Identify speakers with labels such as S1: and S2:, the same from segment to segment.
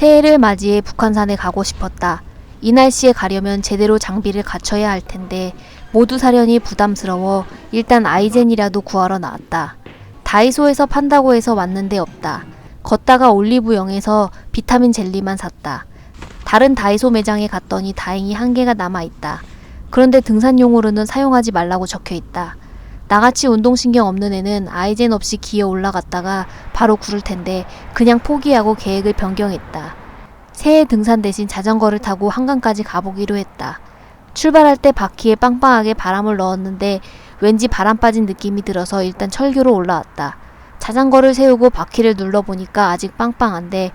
S1: 새해를 맞이해 북한산에 가고 싶었다. 이 날씨에 가려면 제대로 장비를 갖춰야 할 텐데 모두 사려니 부담스러워 일단 아이젠이라도 구하러 나왔다. 다이소에서 판다고 해서 왔는데 없다. 걷다가 올리브영에서 비타민 젤리만 샀다. 다른 다이소 매장에 갔더니 다행히 한 개가 남아 있다. 그런데 등산용으로는 사용하지 말라고 적혀 있다. 나같이 운동신경 없는 애는 아이젠 없이 기어 올라갔다가 바로 구를 텐데 그냥 포기하고 계획을 변경했다. 새해 등산 대신 자전거를 타고 한강까지 가보기로 했다. 출발할 때 바퀴에 빵빵하게 바람을 넣었는데 왠지 바람 빠진 느낌이 들어서 일단 철교로 올라왔다. 자전거를 세우고 바퀴를 눌러보니까 아직 빵빵한데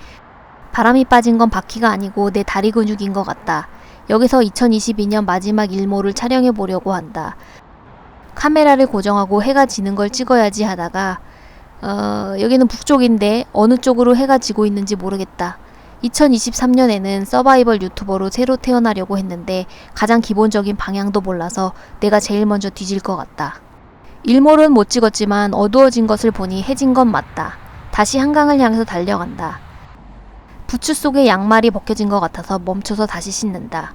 S1: 바람이 빠진 건 바퀴가 아니고 내 다리 근육인 것 같다. 여기서 2022년 마지막 일모를 촬영해 보려고 한다. 카메라를 고정하고 해가 지는 걸 찍어야지 하다가 어, 여기는 북쪽인데 어느 쪽으로 해가 지고 있는지 모르겠다. 2023년에는 서바이벌 유튜버로 새로 태어나려고 했는데 가장 기본적인 방향도 몰라서 내가 제일 먼저 뒤질 것 같다. 일몰은 못 찍었지만 어두워진 것을 보니 해진 건 맞다. 다시 한강을 향해서 달려간다. 부츠 속에 양말이 벗겨진 것 같아서 멈춰서 다시 신는다.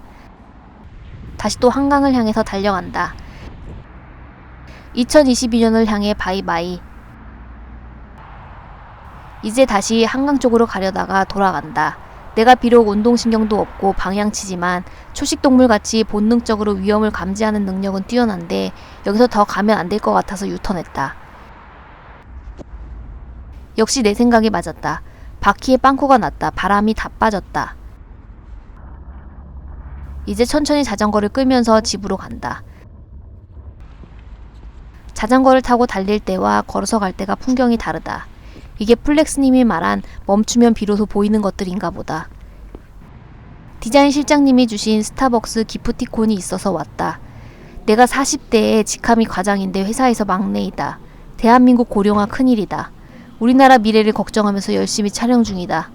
S1: 다시 또 한강을 향해서 달려간다. 2022년을 향해 바이바이. 이제 다시 한강 쪽으로 가려다가 돌아간다. 내가 비록 운동신경도 없고 방향치지만 초식동물 같이 본능적으로 위험을 감지하는 능력은 뛰어난데 여기서 더 가면 안 될 것 같아서 유턴했다. 역시 내 생각이 맞았다. 바퀴에 빵꾸가 났다. 바람이 다 빠졌다. 이제 천천히 자전거를 끌면서 집으로 간다. 자전거를 타고 달릴 때와 걸어서 갈 때가 풍경이 다르다. 이게 플렉스님이 말한 멈추면 비로소 보이는 것들인가 보다. 디자인 실장님이 주신 스타벅스 기프티콘이 있어서 왔다. 내가 40대에 직함이 과장인데 회사에서 막내이다. 대한민국 고령화 큰일이다. 우리나라 미래를 걱정하면서 열심히 촬영 중이다.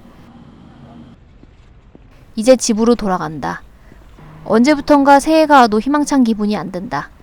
S1: 이제 집으로 돌아간다. 언제부턴가 새해가 와도 희망찬 기분이 안 든다.